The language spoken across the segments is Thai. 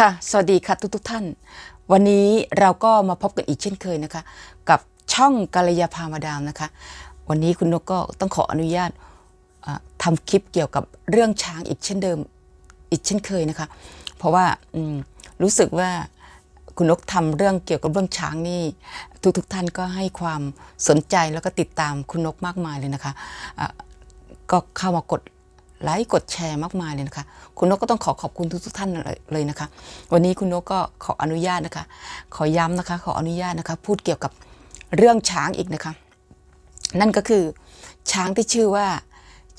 ค่ะ สวัสดีค่ะทุกทุกท่าน วันนี้เราก็มาพบกันอีกเช่นเคยนะคะ กับช่องกัลยาพามาดามนะคะ วันนี้คุณนกก็ต้องขออนุญาตทำาคลิปเกี่ยวกับเรื่องช้างอีกเช่นเดิมอีกเช่นเคยนะคะ เพราะว่ารู้สึกว่าคุณนกทำเรื่องเกี่ยวกับเรื่องช้างนี่ ทุกๆทท่านก็ให้ความสนใจแล้วก็ติดตามคุณนกมากมายเลยนะคะะก็เข้ามากด ไลค์กดแชร์มากมายเลยนะคะ คุณนกก็ต้องขอขอบคุณทุกทุกๆท่านเลยเลยนะคะ วันนี้คุณนกก็ขออนุญาตนะคะ ขอย้ำนะคะ ขออนุญาตนะคะ พูดเกี่ยวกับเรื่องช้างอีกนะคะ นั่นก็คือช้างที่ชื่อว่า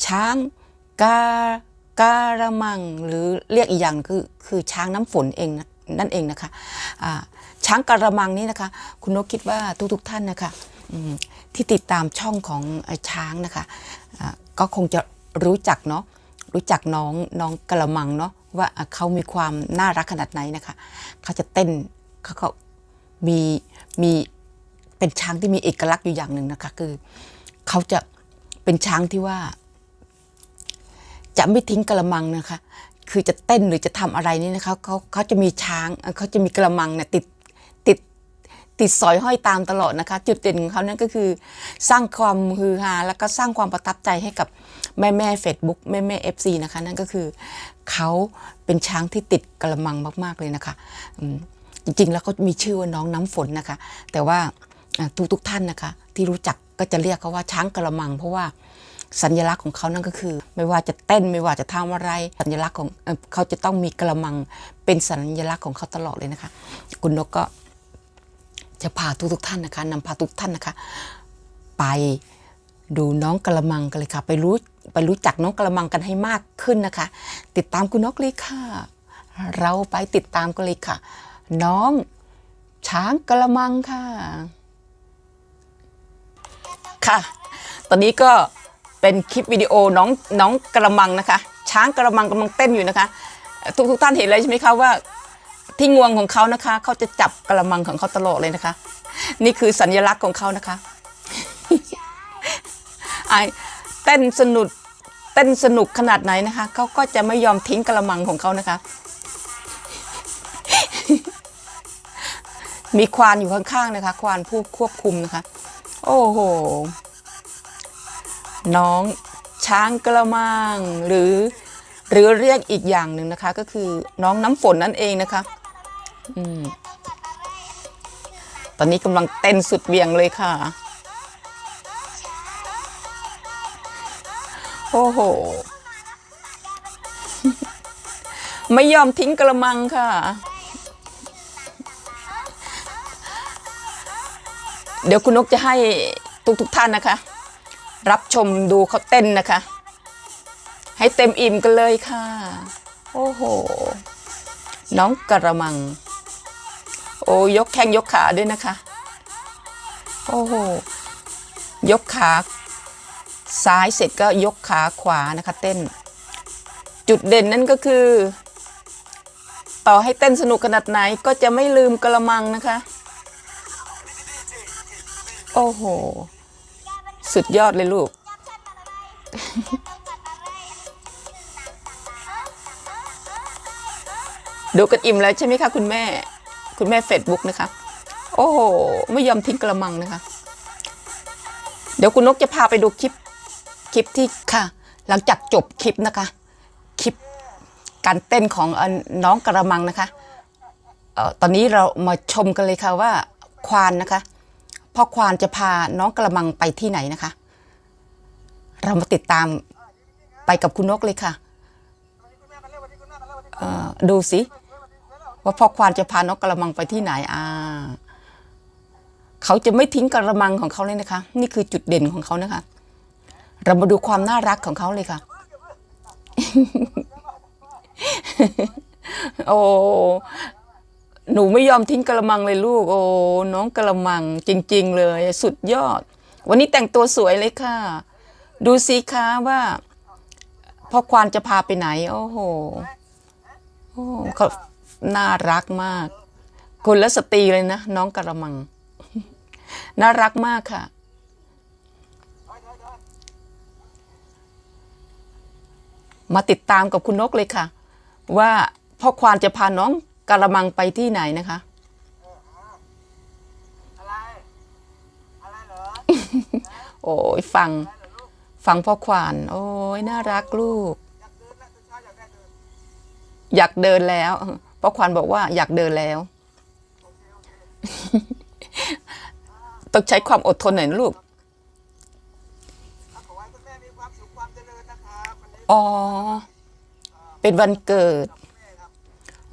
ช้างกาการะมังหรือเรียกอีกอย่างคือคือช้างน้ำฝนเองนั่นเองนะคะช้างการะมังนี่นะคะ คุณนกคิดว่าทุกๆท่านนะคะที่ติดตามช่องของช้างนะคะก็คงจะรู้จักเนาะ รู้จักน้องน้องกระมังเนาะว่าเขามีความน่ารักขนาดไหนนะคะเขาจะเต้นเขาก็มีมีเป็นช้างที่มีเอกลักษณ์อยู่อย่างหนึ่งนะคะ คือเขาจะเป็นช้างที่ว่า จะไม่ทิ้งกระมังนะคะ คือจะเต้นหรือจะทำอะไรนี่นะคะเขาเขาจะมีช้างเอ่อเขาจะมีกระมังเนี่ยติดติดติดสอยห้อยตามตลอดนะคะ จุดเด่นของเขานั่นก็คือ สร้างความฮือฮาแล้วก็สร้างความประทับใจให้กับ แม่แม่เฟซบุ๊กแม่แม่เอฟซีนะคะ นั่นก็คือเขาเป็นช้างที่ติดกระมังมาก ๆ เลยนะคะจริงๆ แล้วเขามีชื่อว่าน้องน้ำฝนนะคะ แต่ว่าทุกทุกๆท่านนะคะ ที่รู้จักก็จะเรียกเขาว่าช้างกระมัง เพราะว่าสัญลักษณ์ของเขานั่นก็คือ ไม่ว่าจะเต้นไม่ว่าจะทำอะไร สัญลักษณ์ของเขาจะต้องมีกระมังเป็นสัญลักษณ์ของเขาตลอดเลยนะคะ คุณนกก็จะพาทุกทุกๆท่านนะคะนำพาทุกท่านนะคะ ไป ดูน้องกระมังกันเลยค่ะ ไปรู้ไปรู้จักน้องกระมังกันให้มากขึ้นนะคะ ติดตามคุณนกเลยค่ะ เราไปติดตามกันเลยค่ะ น้องช้างกระมังค่ะ ค่ะ ตอนนี้ก็เป็นคลิปวิดีโอน้องน้องกระมังนะคะ ช้างกระมังกำลังเต้นอยู่นะคะ ทุกทุกท่านเห็นเลยใช่ไหมคะว่าที่งวงของเขานะคะ เขาจะจับกระมังของเขาตลอดเลยนะคะ นี่คือสัญลักษณ์ของเขานะคะ ไอเต้นสนุกเต้นสนุกขนาดไหนนะคะเขาก็จะไม่ยอมทิ้งกระมังของเขานะคะ มีควานอยู่ข้างๆนะคะ ควานผู้ควบคุมนะคะ โอ้โห น้องช้างกระมังหรือ หรือเรียกอีกอย่างหนึ่งนะคะ ก็คือน้องน้ำฝนนั่นเองนะคะ อืมตอนนี้กำลังเต้นสุดเวียงเลยค่ะ โอ้โห ไม่ยอมทิ้งกระมังค่ะ เดี๋ยวคุณนกจะให้ทุกทุกๆท่านนะคะ รับชมดูเขาเต้นนะคะ ให้เต็มอิ่มกันเลยค่ะ โอ้โห น้องกระมัง โอ้ยกแข้งยกขาด้วยนะคะ โอ้โห ยกขา ซ้ายเสร็จก็ยกขาขวานะคะเต้น จุดเด่นนั่นก็คือ ต่อให้เต้นสนุกขนาดไหนก็จะไม่ลืมกระมังนะคะ โอ้โห สุดยอดเลยลูก ดูกันอิ่มแล้วใช่ไหมคะคุณแม่ คุณแม่เฟซบุ๊กนะคะ โอ้โห ไม่ยอมทิ้งกระมังนะคะ เดี๋ยวคุณนกจะพาไปดูคลิป คลิปที่ค่ะ หลังจากจบคลิปนะคะ คลิปการเต้นของน้องกระมังนะคะออตอนนี้เรามาชมกันเลยค่ะว่าควานนะคะพ่อควานจะพาน้องกระมังไปที่ไหนนะคะ เรามาติดตามไปกับคุณนกเลยค่ะดูสิว่าพ่อควานจะพาน้องกระมังไปที่ไหนอ่าเขาจะไม่ทิ้งกระมังของเขาเลยนะคะ นี่คือจุดเด่นของเขานะคะ เรามาดูความน่ารักของเขาเลยค่ะ โอ้หนูไม่ยอมทิ้งกระมังเลยลูก โอ้น้องกระมังจริง ๆ เลย สุดยอด วันนี้แต่งตัวสวยเลยค่ะ ดูสิคะว่าพ่อควานจะพาไปไหน โอ้โหโอ้เขาน่ารักมากคนละสตรีเลยนะ น้องกระมัง น่ารักมากค่ะ มาติดตามกับคุณนกเลยค่ะ ว่าพ่อควานจะพาน้องกระมังไปที่ไหนนะคะ อะไร อะไรเหรอ โอ้ยฟัง ฟังพ่อขวาน โอ้ยน่ารักลูก อยากเดินแล้วตื่นเช้าอยากได้เดินอยากเดินแล้วพ่อขวานบอกว่าอยากเดินแล้วโอเคโอเคต้องใช้ความอดทนหน่อยนะลูก ถ้าขอให้คุณแม่มีความสุขความเจริญนะครับวันนี้ อ๋อ เป็นวันเกิด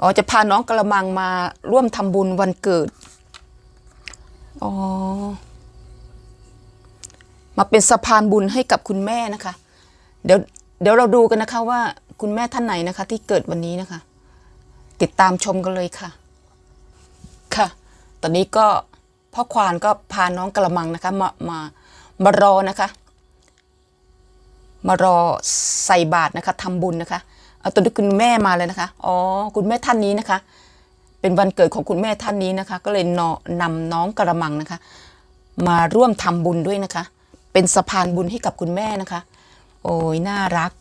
อ๋อ จะพาน้องกระมังมาร่วมทำบุญวันเกิด อ๋อ มาเป็นสะพานบุญให้กับคุณแม่นะคะ เดี๋ยวเดี๋ยวเราดูกันนะคะว่าคุณแม่ท่านไหนนะคะ ที่เกิดวันนี้นะคะ ติดตามชมกันเลยค่ะ ค่ะ ตอนนี้ก็พ่อควานก็พาน้องกระมังนะคะ มามามารอนะคะ มารอใส่บาตรนะคะทำบุญนะคะเอาตัวนี้คุณแม่มาเลยนะคะอ๋อคุณแม่ท่านนี้นะคะ เป็นวันเกิดของคุณแม่ท่านนี้นะคะ ก็เลยนอนำน้องกระมังนะคะ มาร่วมทำบุญด้วยนะคะ เป็นสะพานบุญให้กับคุณแม่นะคะ โอ้ยน่ารัก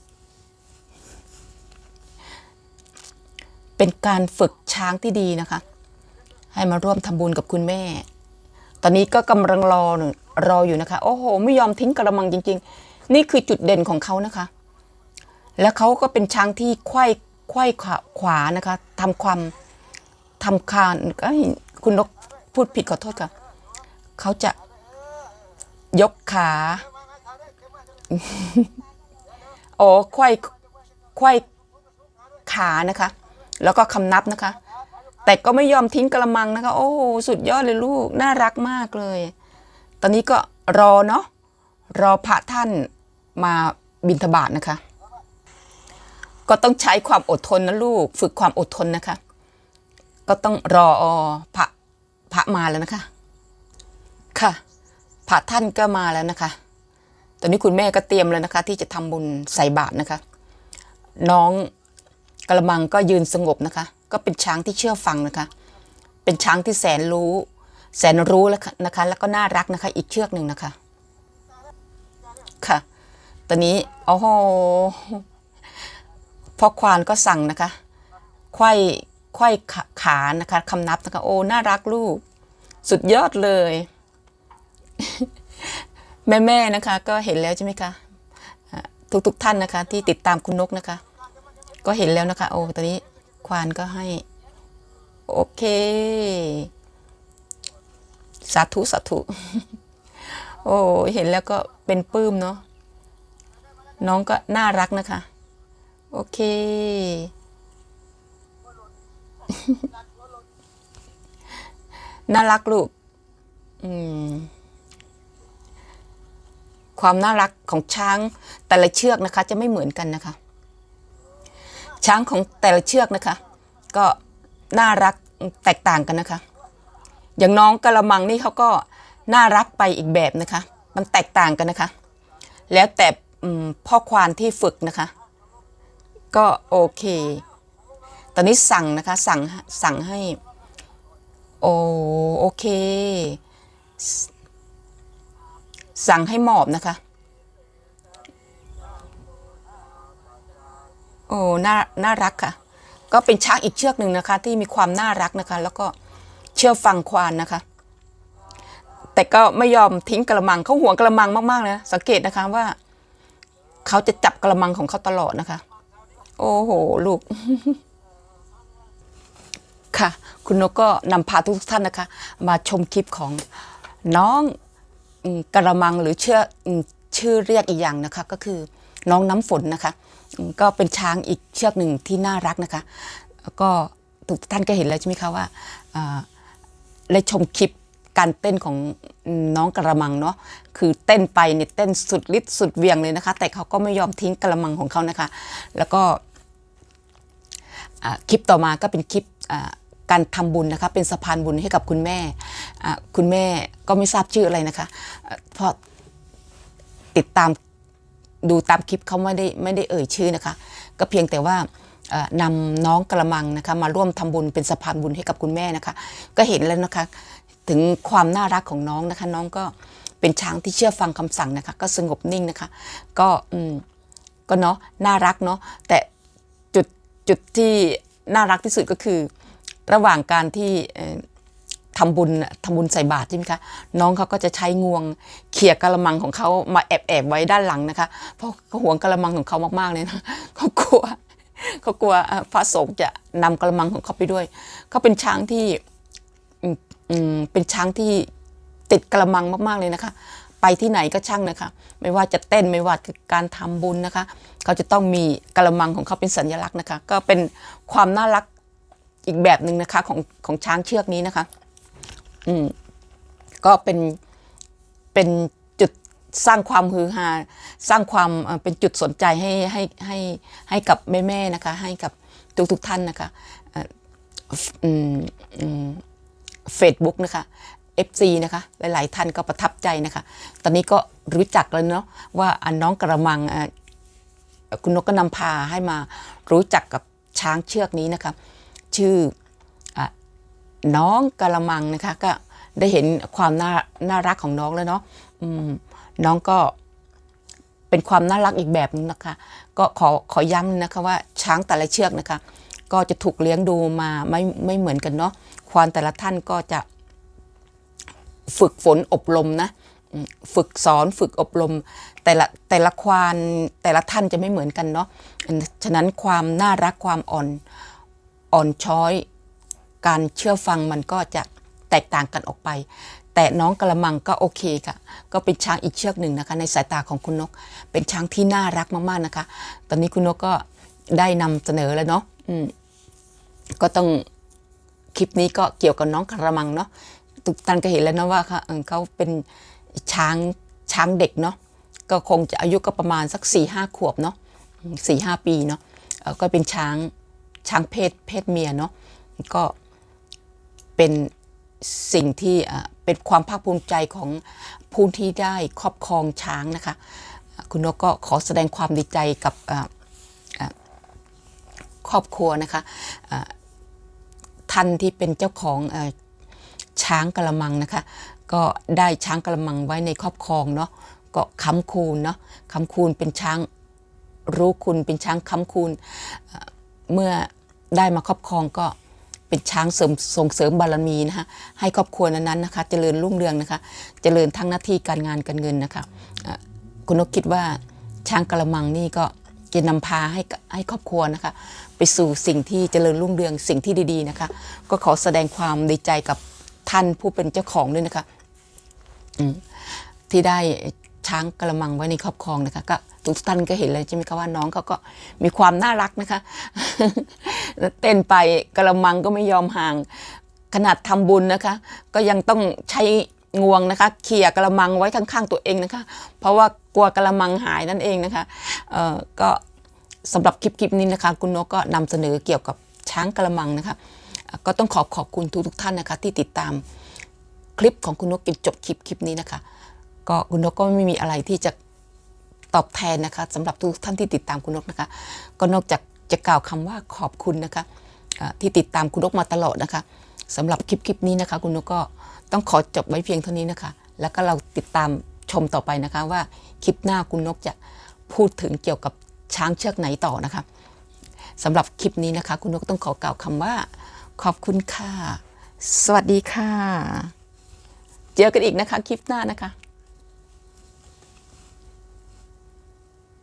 เป็นการฝึกช้างที่ดีนะคะ ให้มาร่วมทำบุญกับคุณแม่ ตอนนี้ก็กำลังรอหนึ่งรออยู่นะคะ โอ้โห ไม่ยอมทิ้งกระมังจริง ๆ นี่คือจุดเด่นของเขานะคะ แล้วเขาก็เป็นช้างที่ไขว้ไขว้ขวาขวานะคะทำความทำคานคุณนกพูดผิดขอโทษค่ะเขาจะยกขามามาถ่ายได้ไว้เถอะอ๋อไขว้ไขว้ขานะคะ แล้วก็คำนับนะคะ แต่ก็ไม่ยอมทิ้งกระมังนะคะ โอ้สุดยอดเลยลูก น่ารักมากเลย ตอนนี้ก็รอเนาะ รอพระท่าน มาบิณฑบาตนะคะ ก็ต้องใช้ความอดทนนะลูก ฝึกความอดทนนะคะ ก็ต้องรอพระพระมาแล้วนะคะ ค่ะพระท่านก็มาแล้วนะคะ ตอนนี้คุณแม่ก็เตรียมแล้วนะคะ ที่จะทำบุญใส่บาตรนะคะ น้องกระมังก็ยืนสงบนะคะ ก็เป็นช้างที่เชื่อฟังนะคะ เป็นช้างที่แสนรู้ แสนรู้แล้วนะคะ แล้วก็น่ารักนะคะ อีกเชือกหนึ่งนะคะ ตอนนี้โอ้โหพ่อควานก็สั่งนะคะไข้ไข้ขาขานะคะคำนับนะคะโอ้น่ารักลูก สุดยอดเลย แม่ๆนะคะ ก็เห็นแล้วใช่ไหมคะอ่าทุกๆท่านนะคะ ที่ติดตามคุณนกนะคะ ก็เห็นแล้วนะคะ โอ้ตอนนี้ควานก็ให้ โอเค สาธุสาธุโอ้เห็นแล้วก็เป็นปลื้มเนาะ น้องก็น่ารักนะคะ โอเค น่ารักลูก อืม ความน่ารักของช้างแต่ละเชือกนะคะ จะไม่เหมือนกันนะคะ ช้างของแต่ละเชือกนะคะ ก็น่ารักแตกต่างกันนะคะ อย่างน้องกระมังนี่เขาก็น่ารักไปอีกแบบนะคะ มันแตกต่างกันนะคะ แล้วแต่ พ่อควานที่ฝึกนะคะ ก็โอเค ตอนนี้สั่งนะคะสั่งสั่งให้โอโอเค สั่งให้หมอบนะคะ โอ้น่าน่ารักค่ะ ก็เป็นช้างอีกเชือกหนึ่งนะคะ ที่มีความน่ารักนะคะ แล้วก็เชื่อฟังควานนะคะ แต่ก็ไม่ยอมทิ้งกระมังเขาห่วงกระมังมากๆเลยนะสังเกตนะคะว่า เขาจะจับกระมังของเขาตลอดนะคะ โอ้โห ลูก ค่ะ คุณนกก็นำพาทุกท่านนะคะ มาชมคลิปของน้องกระมังหรือเชื่อชื่อเรียกอีกอย่างนะคะ ก็คือน้องน้ำฝนนะคะ ก็เป็นช้างอีกเชือกหนึ่งที่น่ารักนะคะ ก็ทุกท่านก็เห็นแล้วใช่ไหมคะว่าอ่าได้ชมคลิป การเต้นของน้องกระมังเนาะคือเต้นไปเนี่ยเต้นสุดฤทธิ์สุดเวียงเลยนะคะ แต่เขาก็ไม่ยอมทิ้งกระมังของเขานะคะ แล้วก็คลิปต่อมาก็เป็นคลิปการทำบุญนะคะเป็นสะพานบุญให้กับคุณแม่คุณแม่ก็ไม่ทราบชื่ออะไรนะคะเพราะติดตามดูตามคลิปเขาไม่ได้ไม่ได้เอ่ยชื่อนะคะ ก็เพียงแต่ว่าเอ่อนำน้องกระมังนะคะมาร่วมทำบุญเป็นสะพานบุญให้กับคุณแม่นะคะ ก็เห็นแล้วนะคะ ถึงความน่ารักของน้องนะคะ น้องก็เป็นช้างที่เชื่อฟังคำสั่งนะคะ ก็สงบนิ่งนะคะ ก็อืมก็เนาะน่ารักเนาะแต่จุดจุดที่น่ารักที่สุดก็คือ ระหว่างการที่เอ่อทำบุญน่ะทำบุญใส่บาตรใช่ไหมคะน้องเขาก็จะใช้งวงเขี่ยกระมังของเขามาแอบแอบไว้ด้านหลังนะคะ เพราะเขาหวงกระมังของเขามากๆเลยนะเขากลัวเขากลัวเอ่อพระสงฆ์จะนำกระมังของเขาไปด้วยเขาเป็นช้างที่ เป็นช้างที่ติดกระมังมากๆเลยนะคะ ไปที่ไหนก็ช่างนะคะ ไม่ว่าจะเต้นไม่ว่าการทำบุญนะคะ เขาจะต้องมีกระมังของเขาเป็นสัญลักษณ์นะคะ ก็เป็นความน่ารักอีกแบบหนึ่งนะคะของของช้างเชือกนี้นะคะ อืมก็เป็นเป็นจุดสร้างความฮือฮาสร้างความเป็นจุดสนใจให้ให้ให้ให้กับแม่ๆนะคะ ให้กับทุกทุกๆท่านนะคะ เอ่ออืมอืมเฟซบุ๊กนะคะ FC นะคะ หลาย ๆ ท่านก็ประทับใจนะคะ ตอนนี้ก็รู้จักแล้วเนาะว่าอันน้องกระมังคุณนกก็นำพาให้มารู้จักกับช้างเชือกนี้นะคะ ชื่ออน้องกระมังนะคะ ก็ได้เห็นความน่าน่ารักของน้องแล้วเนาะน้องก็เป็นความน่ารักอีกแบบนึงนะคะ ก็ขอขอย้ำนะคะว่าช้างแต่ละเชือกนะคะ ก็จะถูกเลี้ยงดูมาไม่ไม่เหมือนกันเนาะ ควานแต่ละท่านก็จะฝึกฝนอบรมนะฝึกสอนฝึกอบรม แต่ละแต่ละควานแต่ละท่านจะไม่เหมือนกันเนาะฉะนั้นความน่ารักความอ่อนอ่อนช้อย การเชื่อฟังมันก็จะแตกต่างกันออกไป แต่น้องกระมังก็โอเคค่ะ ก็เป็นช้างอีกเชือกหนึ่งนะคะ ในสายตาของคุณนก เป็นช้างที่น่ารักมากๆนะคะ ตอนนี้คุณนกก็ได้นำเสนอแล้วเนาะก็ต้อง คลิปนี้ก็เกี่ยวกับน้องกระมังเนาะทุกท่านก็เห็นแล้วนะว่าเขาเขาเป็นช้างช้างเด็กเนาะก็คงจะอายุก็ประมาณสักสี่ห้าขวบเนาะสี่ห้าปีเนาะก็เป็นช้างช้างเพศเพศเมียเนาะก็เป็นสิ่งที่เป็นความภาคภูมิใจของผู้ที่ได้ครอบครองช้างนะคะ คุณนกก็ขอแสดงความดีใจกับครอบครัวนะคะ ท่านที่เป็นเจ้าของอช้างกระมังนะคะ ก็ได้ช้างกระมังไว้ในครอบครองเนาะก็ค้ำคูณเนาะค้ำคูณเป็นช้างรู้คุณเป็นช้างค้ำคูณเมื่อได้มาครอบครองก็เป็นช้างเสริมส่งเสริมบารมีนะคะให้ครอบครัวนั้นๆนะคะเจริญรุ่งเรืองนะคะ เจริญทั้งหน้าที่การงานการเงินนะคะคุณนกคิดว่าช้างกระมังนี่ก็ จะนำพาให้ให้ครอบครัวนะคะ ไปสู่สิ่งที่เจริญรุ่งเรืองสิ่งที่ดีๆนะคะ ก็ขอแสดงความดีใจกับท่านผู้เป็นเจ้าของด้วยนะคะที่ได้ช้างกระมังไว้ในครอบครองนะคะ ก็ทุกท่านก็เห็นเลยใช่ไหมคะว่าน้องเขาก็มีความน่ารักนะคะ เต้นไปกระมังก็ไม่ยอมห่าง ขนาดทำบุญนะคะ ก็ยังต้องใช้งวงนะคะเขี่ยกระมังไว้ข้างๆตัวเองนะคะ เพราะว่า กลัวกระมังหายนั่นเองนะคะเอ่อก็สำหรับคลิปคลิปนี้นะคะ คุณนกก็นำเสนอเกี่ยวกับช้างกระมังนะคะ ก็ต้องขอขอบคุณทุกๆท่านนะคะ ที่ติดตามคลิปของคุณนกจนจบคลิปคลิปนี้นะคะ ก็คุณนกก็ไม่มีอะไรที่จะตอบแทนนะคะสำหรับทุกท่านที่ติดตามคุณนกนะคะ ก็นอกจากจะกล่าวคำว่าขอบคุณนะคะที่ติดตามคุณนกมาตลอดนะคะสำหรับคลิปคลิปนี้นะคะ คุณนกก็ต้องขอจบไว้เพียงเท่านี้นะคะ แล้วก็เราติดตาม ชมต่อไปนะคะว่าคลิปหน้าคุณนกจะพูดถึงเกี่ยวกับช้างเชือกไหนต่อนะคะสำหรับคลิปนี้นะคะ คุณนกต้องขอกล่าวคำว่า ขอบคุณค่ะ สวัสดีค่ะ เจอกันอีกนะคะ คลิปหน้านะคะ